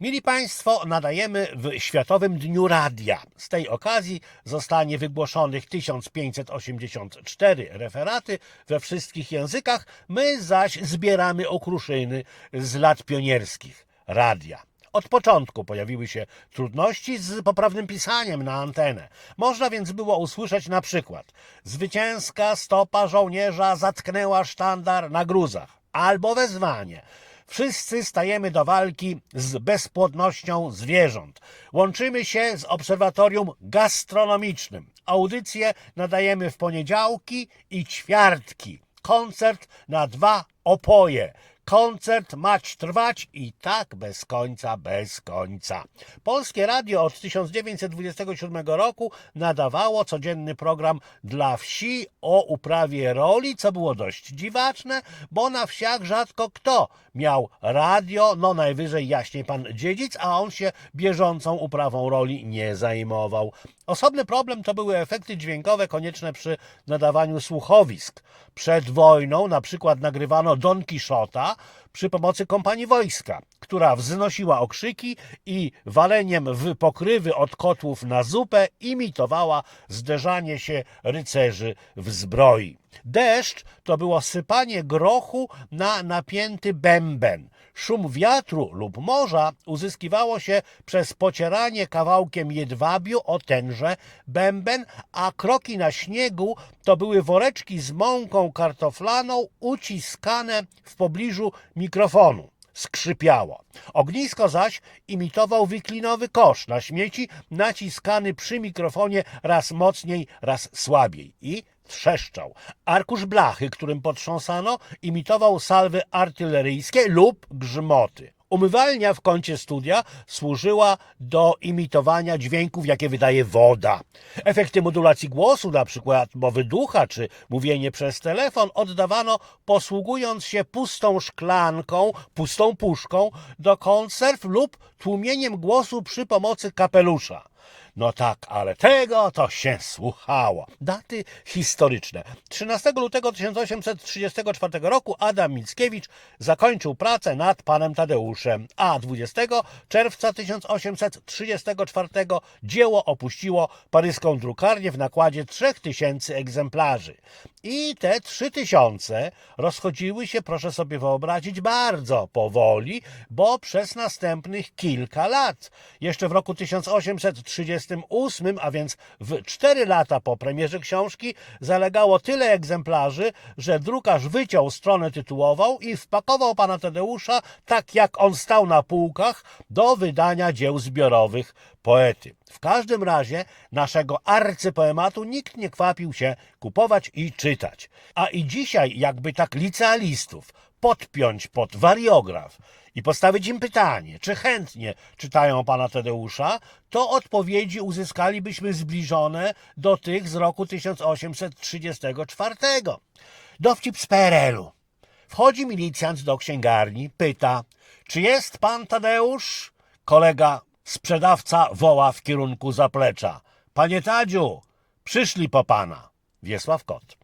Mili Państwo, nadajemy w Światowym Dniu Radia. Z tej okazji zostanie wygłoszonych 1584 referaty we wszystkich językach, my zaś zbieramy okruszyny z lat pionierskich radia. Od początku pojawiły się trudności z poprawnym pisaniem na antenę. Można więc było usłyszeć na przykład Zwycięska stopa żołnierza zatknęła sztandar na gruzach albo wezwanie Wszyscy stajemy do walki z bezpłodnością zwierząt. Łączymy się z obserwatorium gastronomicznym. Audycje nadajemy w poniedziałki i ćwiartki. Koncert na dwa opoje. Koncert mać trwać i tak bez końca, bez końca. Polskie Radio od 1927 roku nadawało codzienny program dla wsi o uprawie roli, co było dość dziwaczne, bo na wsiach rzadko kto miał radio, no najwyżej jaśniej pan dziedzic, a on się bieżącą uprawą roli nie zajmował. Osobny problem to były efekty dźwiękowe konieczne przy nadawaniu słuchowisk. Przed wojną na przykład nagrywano Don Quixota przy pomocy kompanii wojska, która wznosiła okrzyki i waleniem w pokrywy od kotłów na zupę imitowała zderzanie się rycerzy w zbroi. Deszcz to było sypanie grochu na napięty bęben. Szum wiatru lub morza uzyskiwało się przez pocieranie kawałkiem jedwabiu o tenże bęben, a kroki na śniegu to były woreczki z mąką kartoflaną uciskane w pobliżu mikrofonu skrzypiało. Ognisko zaś imitował wyklinowy kosz na śmieci, naciskany przy mikrofonie raz mocniej, raz słabiej i trzeszczał. Arkusz blachy, którym potrząsano, imitował salwy artyleryjskie lub grzmoty. Umywalnia w kącie studia służyła do imitowania dźwięków, jakie wydaje woda. Efekty modulacji głosu, na przykład mowy ducha czy mówienie przez telefon, oddawano posługując się pustą szklanką, pustą puszką do konserw lub tłumieniem głosu przy pomocy kapelusza. No tak, ale tego to się słuchało. Daty historyczne. 13 lutego 1834 roku Adam Mickiewicz zakończył pracę nad panem Tadeuszem, a 20 czerwca 1834 dzieło opuściło paryską drukarnię w nakładzie 3000 egzemplarzy. I te 3000 rozchodziły się, proszę sobie wyobrazić, bardzo powoli, bo przez następnych kilka lat. Jeszcze w roku 1838, a więc w 4 lata po premierze książki, zalegało tyle egzemplarzy, że drukarz wyciął stronę tytułową i wpakował pana Tadeusza, tak jak on stał na półkach, do wydania dzieł zbiorowych poety. W każdym razie naszego arcypoematu nikt nie kwapił się kupować i czytać. A i dzisiaj jakby tak licealistów podpiąć pod wariograf i postawić im pytanie, czy chętnie czytają pana Tadeusza, to odpowiedzi uzyskalibyśmy zbliżone do tych z roku 1834. Dowcip z PRL-u. Wchodzi milicjant do księgarni, pyta, czy jest pan Tadeusz? Kolega sprzedawca woła w kierunku zaplecza. Panie Tadziu, przyszli po pana. Wiesław Kot.